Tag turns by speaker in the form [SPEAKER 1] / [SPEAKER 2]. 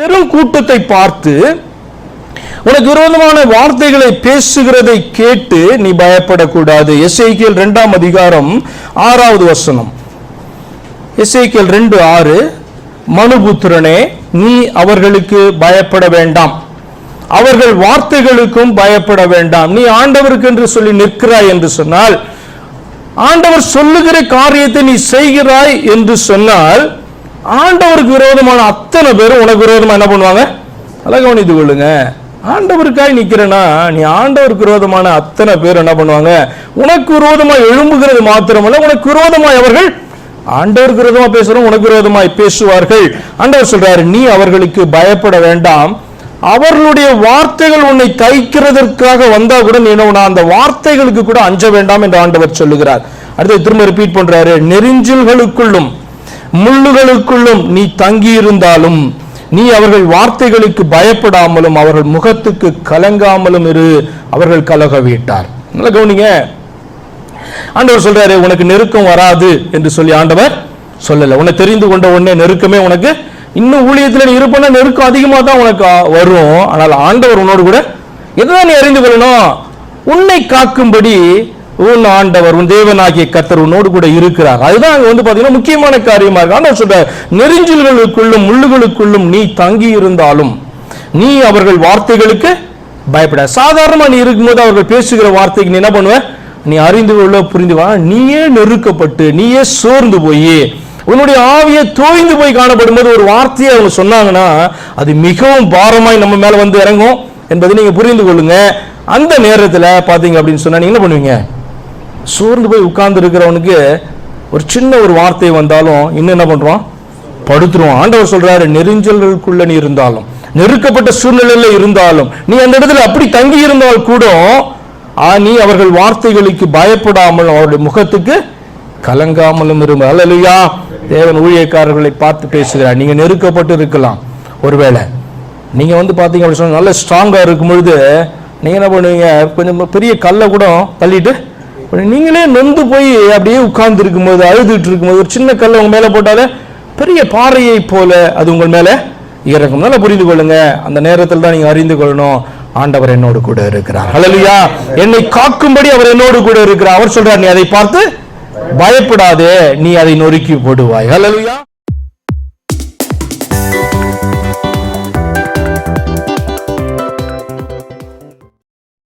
[SPEAKER 1] பெரும் கூட்டத்தை பார்த்து உனக்கு விரோதமான வார்த்தைகளை பேசுகிறதை கேட்டு நீ பயப்படக்கூடாது. எஸ்ஐக்கியல் இரண்டாம் அதிகாரம் ஆறாவது வசனம். எஸ்ஐக்கியல் ரெண்டு ஆறு மனுபுத்திரனே நீ அவர்களுக்கு பயப்பட வேண்டாம். அவர்கள் வார்த்தைகளுக்கும் பயப்பட வேண்டாம். நீ ஆண்டவருக்கு என்று சொல்லி நிற்கிறாய் என்று சொன்னால் ஆண்டவர் சொல்லுகிற காரியத்தை நீ செய்கிறாய் என்று சொன்னால் ஆண்டவருக்கு விரோதமான அத்தனை பேரும் உனக்கு விரோதமா என்ன பண்ணுவாங்க? நல்லா கவனித்து கொள்ளுங்க. ஆண்டவருக்காய் நிக்கிறனா நீ ஆண்டவருக்கு விரோதமான அத்தனை பேர் என்ன பண்ணுவாங்க? உனக்கு விரோதமாய் எழும்புகிறது மாத்திரமல்ல உனக்கு விரோதமாய் அவர்கள் ஆண்டவருக்கு விரோதமா பேசுறோம் உனக்கு விரோதமாய் பேசுவார்கள். ஆண்டவர் சொல்றாரு நீ அவர்களுக்கு பயப்பட வேண்டாம். அவர்களுடைய வார்த்தைகள் உன்னை தைக்கிறதற்காக வந்தா கூட நீ அந்த வார்த்தைகளுக்கு கூட அஞ்ச வேண்டாம் என்று ஆண்டவர் சொல்லுகிறார். அடுத்து திரும்ப ரிப்பீட் பண்றாரு நெறிஞ்சில்களுக்குள்ளும் முள்ளுகளுக்குள்ளும் நீ தங்கி இருந்தாலும் நீ அவர்கள் வார்த்தைகளுக்கு பயப்படாமலும் அவர்கள் முகத்துக்கு கலங்காமலும் இரு. அவர்கள் கலக வீட்டார் நல்லா கவனிங்க. ஆண்டவர் சொல்றாரு உனக்கு நெருக்கம் வராது என்று சொல்லி ஆண்டவர் சொல்லல. உன்னை தெரிந்து கொண்ட உடனே நெருக்கமே உனக்கு இன்னும் ஊழியத்தில் நீ இருப்பனா நெருக்கம் அதிகமாக தான் உனக்கு வரும். ஆனால் ஆண்டவர் உன்னோடு கூட எதுதான் நீ அறிந்து கொள்ளணும்? உன்னை காக்கும்படி உன் ஆண்டவர் உன் தேவனாகிய கத்தர் உன்னோடு கூட இருக்கிறார். அதுதான் அங்க வந்து பாத்தீங்கன்னா முக்கியமான காரியமா இருக்கு. ஆண்டவர் சொல்ற நெறிஞ்சல்களுக்குள்ளும் முள்ளுகளுக்குள்ளும் நீ தங்கி இருந்தாலும் நீ அவர்கள் வார்த்தைகளுக்கு பயப்பட சாதாரணமா நீ இருக்கும்போது அவர்கள் பேசுகிற வார்த்தைக்கு நீ என்ன பண்ணுவ? நீ அறிந்து கொள்ள புரிந்து வா நீயே நெருக்கப்பட்டு நீயே சோர்ந்து போய் உன்னுடைய ஆவியை தோய்ந்து போய் காணப்படும் போது ஒரு வார்த்தையை அவங்க சொன்னாங்கன்னா அது மிகவும் பாரமாய் நம்ம மேல வந்து இறங்கும் என்பதை நீங்க புரிந்து கொள்ளுங்க. அந்த நேரத்தில் பார்த்தீங்க அப்படின்னு சொன்னா நீங்க என்ன பண்ணுவீங்க? சோர்ந்து போய் உட்கார்ந்து இருக்கிறவனுக்கு ஒரு சின்ன ஒரு வார்த்தை வந்தாலும் இன்னும் என்ன பண்ணுறான் படுத்துருவான் ஆண்டவர் சொல்கிறாரு நெருஞ்சல்களுக்குள்ள நீ இருந்தாலும் நெருக்கப்பட்ட சூழ்நிலையில் இருந்தாலும் நீ அந்த இடத்துல அப்படி தங்கி இருந்தால் கூட ஆ, நீ அவர்கள் வார்த்தைகளுக்கு பயப்படாமல் அவருடைய முகத்துக்கு கலங்காமலும் இருங்க அல்லையா தேவன் ஊழியக்காரர்களை பார்த்து பேசுகிறார். நீங்கள் நெருக்கப்பட்டு இருக்கலாம். ஒருவேளை நீங்கள் வந்து பார்த்தீங்க அப்படி சொன்னால் நல்ல ஸ்ட்ராங்காக இருக்கும் பொழுது நீங்கள் என்ன பண்ணுவீங்க? கொஞ்சம் பெரிய கல்லை கூட தள்ளிட்டு நீங்களே நொந்து போய் அப்படியே உட்கார்ந்து இருக்கும்போது அழுதுட்டு இருக்கும்போது ஒரு சின்ன கல்லை உங்கள் மேலே போட்டாலே பெரிய பாறையை போல அது உங்கள் மேலே இறக்கும் நல்லா புரிந்து கொள்ளுங்க. அந்த நேரத்தில் தான் நீங்கள் அறிந்து கொள்ளணும். ஆண்டவர் என்னோடு கூட இருக்கிறார். ஹalleluya. என்னை காக்கும்படி அவர் என்னோடு கூட இருக்கிறார். அவர் சொல்றார் நீ அதை பார்த்து பயப்படாதே. நீ அதை நொறுக்கி போடுவாய். ஹalleluya.